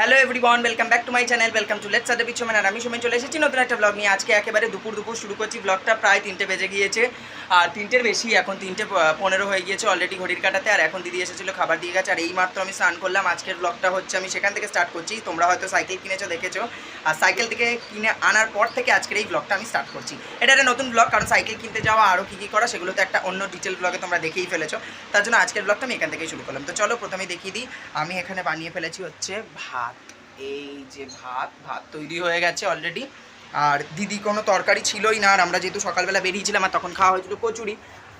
Hello everyone welcome back to my channel welcome to let's আদে পিছু আর আমি সময় চলে এসেছি, নতুন একটা ব্লগ নিয়ে। আজকে একেবারে দুপুর দুপুর শুরু করছি। ব্লগটা প্রায় তিনটে বেজে গিয়েছে। আর তিনটের বেশি, এখন তিনটে পনেরো হয়ে গিয়েছে অলরেডি ঘড়ির কাটাতে। আর এখন দিদি এসেছিল, খাবার দিয়ে গেছে। আর এই মাত্র আমি স্নান করলাম। আজকের ব্লগটা হচ্ছে, আমি সেখান থেকে স্টার্ট করছি। তোমরা হয়তো সাইকেল কিনেছো, দেখেছ। আর সাইকেল থেকে কিনে আনার পর থেকে আজকের এই ব্লগটা আমি স্টার্ট করছি। এটা একটা নতুন ব্লগ কারণ সাইকেল কিনতে যাওয়া আরও কী কী করা, সেগুলো তো একটা অন্য ডিটেল ব্লগে তোমরা দেখেই ফেলেছো। তার জন্য আজকের ব্লগটা আমি এখান থেকেই শুরু করলাম। তো চলো প্রথমে দেখিয়ে দিই। আমি এখানে বানিয়ে ফেলেছি হচ্ছে ভাত। এই যে ভাত ভাত তৈরি হয়ে গেছে অলরেডি আর দিদি কোনো তরকারি ছিলই না, আর আমরা যেহেতু সকালবেলা বেরিয়েছিলাম, আর তখন খাওয়া হয়েছিল কচুরি।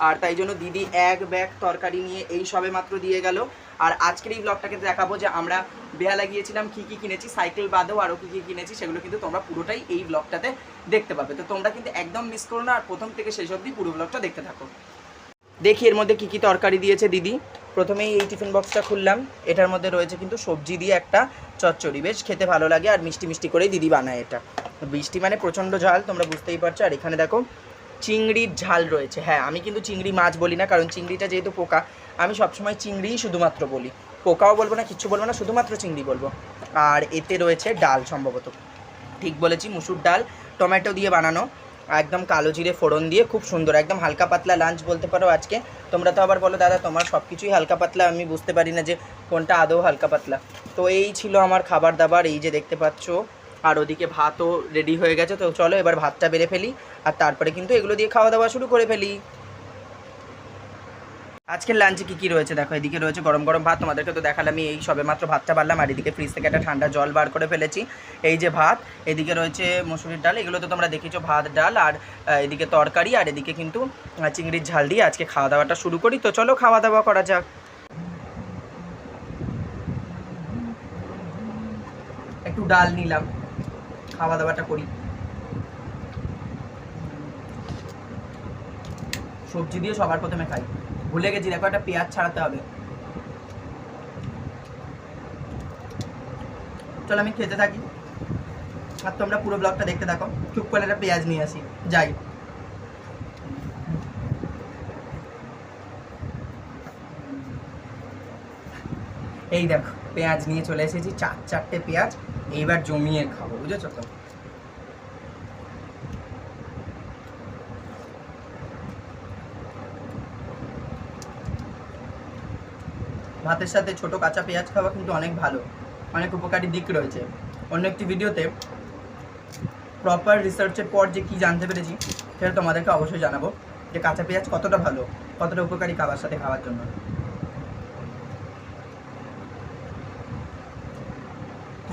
আর তাই জন্য দিদি এক ব্যাগ তরকারি নিয়ে এই সবে মাত্র দিয়ে গেল। আর আজকের এই ব্লগটাকে দেখাবো যে আমরা বেহালা গিয়েছিলাম, কী কী কিনেছি সাইকেল বাদেও আরও কী কী কিনেছি, সেগুলো কিন্তু তোমরা পুরোটাই এই ব্লগটাতে দেখতে পাবে। তো তোমরা কিন্তু একদম মিস করো না, আর প্রথম থেকে শেষ অবধি পুরো ব্লগটা দেখতে থাকো। দেখি এর মধ্যে কী কী তরকারি দিয়েছে দিদি। প্রথমেই এই টিফিন বক্সটা খুললাম। এটার মধ্যে রয়েছে কিন্তু সবজি দিয়ে একটা চচ্চড়ি। বেশ খেতে ভালো লাগে আর মিষ্টি মিষ্টি করেই দিদি বানায় এটা। বৃষ্টি মানে প্রচণ্ড ঝাল, তোমরা বুঝতেই পারছ। আর এখানে দেখো, চিংড়ির ঝাল রয়েছে। হ্যাঁ আমি কিন্তু চিংড়ি মাছ বলি না, কারণ চিংড়িটা যেহেতু পোকা, আমি সবসময় চিংড়িই শুধুমাত্র বলি। পোকাও বলব না কিচ্ছু বলব না, শুধুমাত্র চিংড়ি বলব। আর এতে রয়েছে ডাল সম্ভবত। ঠিক বলেছি, মুসুর ডাল, টমেটো দিয়ে বানানো। একদম কালো জিরে ফোড়ন দিয়ে খুব সুন্দর, একদম হালকা পাতলা লাঞ্চ বলতে পারো আজকে। তোমরা তো আবার বলো, দাদা, তোমার সব কিছুই হালকা পাতলা, আমি বুঝতে পারি না যে কোনটা আদৌ হালকা পাতলা। তো এই ছিল আমার খাবার দাবার, এই যে দেখতে পাচ্ছ, আর ওদিকে ভাতও রেডি হয়ে গেছে। তো চলো এবার ভাতটা বেড়ে ফেলি, আর তারপরে কিন্তু এগুলো দিয়ে খাওয়া দাওয়া শুরু করে ফেলি। আজকের লাঞ্চে কী কী রয়েছে? দেখো, এদিকে রয়েছে গরম গরম ভাত। তোমাদেরকে তো দেখালাম আমি এই সবে মাত্র ভাতটা বাড়লাম, আর এদিকে ফ্রিজ থেকে একটা ঠান্ডা জল বার করে ফেলেছি। এই যে ভাত, এদিকে রয়েছে মসুরির ডাল, এগুলো তো তোমরা দেখেছ ভাত, ডাল, আর এদিকে তরকারি, আর এদিকে কিন্তু চিংড়ির ঝাল দিয়ে আজকে খাওয়া দাওয়াটা শুরু করি। তো চলো খাওয়া দাওয়া করা যাক। একটু ডাল নিলাম খাওয়া দাওয়াটা করি। সবজি দিয়ে সবার প্রথমে খাই। ভুলে গেছি, দেখো একটা পেঁয়াজ ছাড়াতে হবে। চলো আমি খেতে থাকি। আর তোমরা পুরো ব্লগটা দেখতে থাকো। চুপ করে একটা পেঁয়াজ নিয়ে আসি। যাই। এই দেখো, পেঁয়াজ নিয়ে চলে এসেছি, চার চারটে পেঁয়াজ, এইবার জমিয়ে খাব, বুঝেছ তো? ভাতের সাথে ছোট কাঁচা পেঁয়াজ খাওয়া কিন্তু অনেক ভালো। অনেক উপকারী দিক রয়েছে। অন্য একটি ভিডিওতে প্রপার রিসার্চের পর যে কি জানতে পেরেছি, সেটা তোমাদেরকে অবশ্যই জানাব যে কাঁচা পেঁয়াজ কতটা ভালো, কতটা উপকারী খাবার সাথে খাওয়ার জন্য।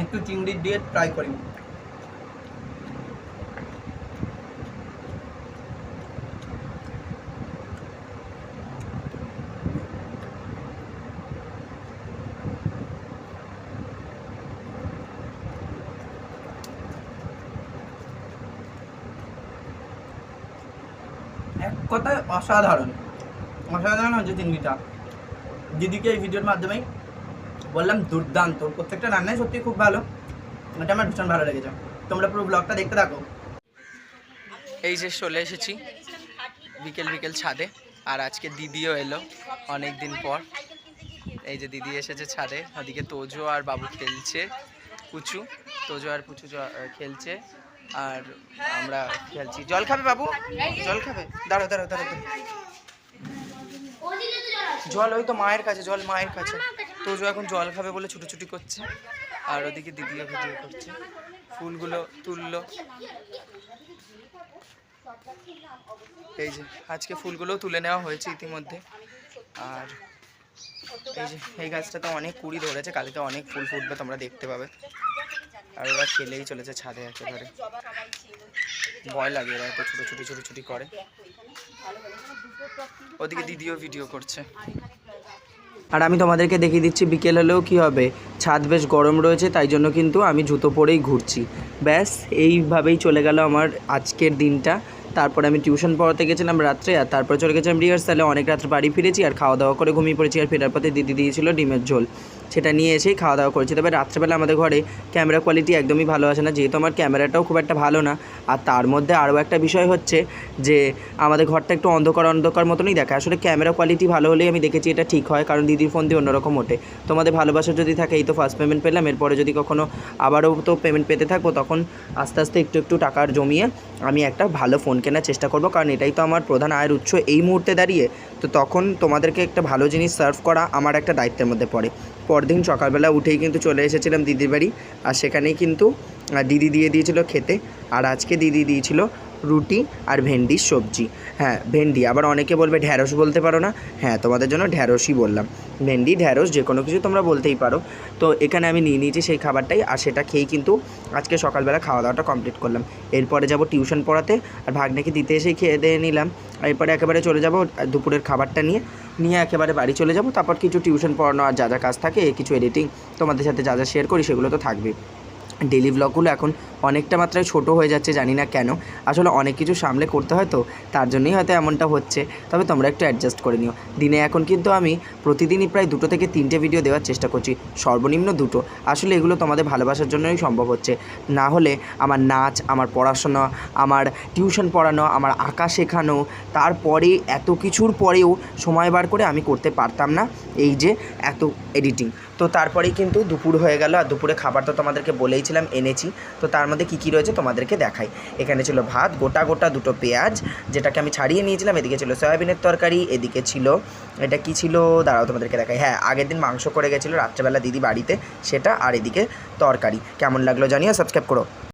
একটু চিংড়ি দিয়ে ট্রাই করি। এক কথায় অসাধারণ। অসাধারণ হচ্ছে চিংড়িটা দিদিকে এই ভিডিওর মাধ্যমেই বললাম দুর্দান্ত। প্রত্যেকটা রান্নাই সত্যি খুব ভালো। এটা আমার ভীষণ ভালো লেগেছে। তোমরা পুরো ব্লগটা দেখতে থাকো। এই যে চলে এসেছি বিকেল বিকেল ছাদে, আর আজকে দিদিও এলো অনেক দিন পর। এই যে দিদি এসেছে ছাদে, ওদিকে তোজো আর বাবু খেলছে পুচু তোজো আর পুচু খেলছে। আর আমরা খেলছি। জল খাবে বাবু? জল খাবে? দাঁড়ো দাঁড়ো দাঁড়ো। জল ওই তো মায়ের কাছে, জল মায়ের কাছে। তোজো এখন জল খাবে বলে ছুটোছুটি করছে। আর ওদিকে দিদিও ভিডিও করছে। ফুলগুলো তুললো। এই যে, আজকে ফুলগুলো তুলে নেওয়া হয়েছে ইতিমধ্যে। আর এই যে, এই গাছটাতে অনেক কুড়ি ধরেছে, কালকে অনেক ফুল ফুটবে, তোমরা দেখতে পাবে। আর ওরা খেলেই চলেছে ছাদে একেবারে। ভয় লাগে এরা এত ছোটো ছুটি ছোটো ছুটি করে। ওদিকে দিদিও ভিডিও করছে। আর আমি তোমাদেরকে দেখিয়ে দিচ্ছি, বিকেল হলেও কী হবে? ছাদ বেশ গরম রয়েছে, তাই জন্য কিন্তু আমি জুতো পরেই ঘুরছি। ব্যাস, এইভাবেই চলে গেল আমার আজকের দিনটা। তারপরে আমি টিউশন পড়াতে গেছিলাম রাত্রে, আর তারপরে চলে গেছিলাম রিহার্সালে অনেক রাত্রে বাড়ি ফিরেছি, আর খাওয়া দাওয়া করে ঘুমিয়ে পড়েছি, আর ফেরার পথে দিদি দিয়েছিল ডিমের ঝোল। সেটা নিয়ে এসেই খাওয়া দাওয়া করেছি। তবে রাত্রেবেলা আমাদের ঘরে ক্যামেরা কোয়ালিটি একদমই ভালো আসে না। যেহেতু আমার ক্যামেরাটাও খুব একটা ভালো না। আর তার মধ্যে আরও একটা বিষয় হচ্ছে যে, আমাদের ঘরটা একটু অন্ধকার অন্ধকার মতনই দেখায়। আসলে ক্যামেরা কোয়ালিটি ভালো হলেই আমি দেখেছি এটা ঠিক হয়, কারণ দিদির ফোন দিয়ে অন্যরকম ওঠে। তোমাদের ভালোবাসা যদি থাকে, এই তো ফার্স্ট পেমেন্ট পেলাম। এরপরে যদি কখনও আবারও তো পেমেন্ট পেতে থাকব, তখন আস্তে আস্তে একটু একটু টাকার জমিয়ে আমি একটা ভালো ফোন কেনার চেষ্টা করব। কারণ এটাই তো আমার প্রধান আয়ের উৎস। এই মুহূর্তে দাঁড়িয়ে তো তখন তোমাদেরকে একটা ভালো জিনিস সার্ভ করা আমার একটা দায়িত্বের মধ্যে পড়ে। পরদিন সকালবেলা উঠেই কিন্তু চলে এসেছিলাম দিদির বাড়ি। আর সেখানেই কিন্তু দিদি দিয়ে দিয়েছিল খেতে। আর আজকে দিদি দিয়েছিল রুটি আর ভেন্ডির সবজি। হ্যাঁ ভেন্ডি। আবার অনেকে বলবে, ঢ্যাঁড়স বলতে পারো না। হ্যাঁ তোমাদের জন্য ঢ্যাঁড়সই বললাম। ভেন্ডি, ঢ্যাঁড়স, যে কোনো কিছু তোমরা বলতেই পারো। তো এখানে আমি নিয়ে নিয়েছি সেই খাবারটাই। আর সেটা খেয়েই কিন্তু আজকে সকালবেলা খাওয়া দাওয়াটা কমপ্লিট করলাম। এরপরে যাব টিউশন পড়াতে। আর ভাগ্নেকে দিতে এসেই খেয়ে দিয়ে নিলাম। এরপরে একেবারে চলে যাব দুপুরের খাবারটা নিয়ে। নিয়ে একেবারে বাড়ি চলে যাব, তারপর কিছু টিউশন পড়ানো আর যা যা কাজ থাকে, কিছু এডিটিং তোমাদের সাথে যা যা শেয়ার করি, সেগুলো তো থাকবে। ডেলি ব্লগগুলো এখন অনেকটা মাত্রায় ছোট হয়ে যাচ্ছে, জানি না কেন। আসলে অনেক কিছু সামলে করতে হয় তো, তার জন্যই হয়তো এমনটা হচ্ছে। তবে তোমরা একটু অ্যাডজাস্ট করে নিও। দিনে এখন কিন্তু আমি প্রতিদিনই প্রায় দুটো থেকে তিনটে ভিডিও দেওয়ার চেষ্টা করছি, সর্বনিম্ন দুটো। আসলে এগুলো তোমাদের ভালোবাসার জন্যই সম্ভব হচ্ছে। না হলে আমার নাচ, আমার পড়াশোনা, আমার টিউশন পড়ানো, আমার আঁকা শেখানো, তারপরে এত কিছুর পরেও সময় বার করে আমি করতে পারতাম না। এই যে এত এডিটিং তো তারপরেই কিন্তু দুপুর হয়ে গেল আর দুপুরে খাবার তো তোমাদেরকে বলেইছিলাম এনেছি। তো তার মধ্যে কী কী রয়েছে তোমাদেরকে দেখাই। এখানে ছিল ভাত, গোটা গোটা দুটো পেঁয়াজ, যেটাকে আমি ছাড়িয়ে নিয়েছিলাম। এদিকে ছিল সয়াবিনের তরকারি, এদিকে ছিল, এটা কি ছিল? দাঁড়াও তোমাদেরকে দেখাই। হ্যাঁ আগের দিন মাংস করে গেছিল রাত্রেবেলা দিদি বাড়িতে, সেটা আর এদিকে তরকারি। কেমন লাগল জানিও সাবস্ক্রাইব করো।